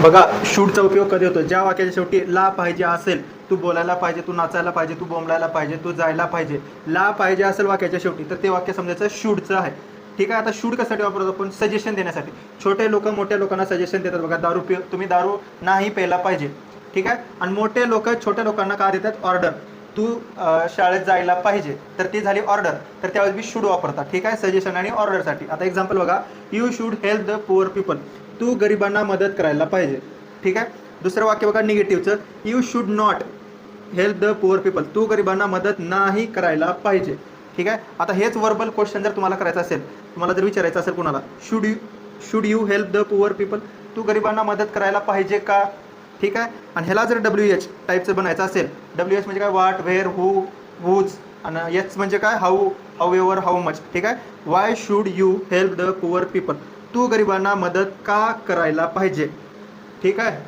बघा शूटचा उपयोग कधी होतो? ज्या वाक्याच्या शेवटी ला पाहिजे असेल तू बोलायला पाहिजे तू नाचायला पाहिजे तू बोंबलायला पाहिजे तू जायला पाहिजे. ला पाहिजे असेल वाक्याच्या शेवटी तर ते वाक्य समजायचं शूटचं आहे. ठीक आहे आता शूट कशासाठी वापरतो आपण? सजेशन देण्यासाठी. छोटे लोक मोठ्या लोकांना सजेशन देतात बघा दारू पिऊ तुम्ही दारू नाही प्यायला पाहिजे. ठीक आहे? आणि मोठे लोक छोट्या लोकांना का देतात? ऑर्डर तू शाळेत जायला पाहिजे तर ती झाली ऑर्डर तर त्यावेळेस मी शूड वापरतात. ठीक आहे? सजेशन आणि ऑर्डरसाठी आता एक्झाम्पल बघा you should help the poor people तू गरिबांना मदत करायला पाहिजे. ठीक आहे? दुसरं वाक्य बघा निगेटिव्हचं you should not help the poor people तू गरिबांना मदत नाही करायला पाहिजे. ठीक आहे? आता हेच वर्बल क्वेश्चन जर तुम्हाला करायचं असेल तुम्हाला जर विचारायचं असेल कुणाला should you should you help the poor people तू गरिबांना मदत करायला पाहिजे का? ठीक आहे? आणि ह्याला जर डब्ल्यू एच टाईपचं बनायचं असेल डब्ल्यू एच म्हणजे काय? वाट व्हेअर हू हूज आणि एच म्हणजे काय? How how ever how much ठीक आहे? Why should you help the poor people तू गरिबांना मदत का करायला पाहिजे? ठीक आहे?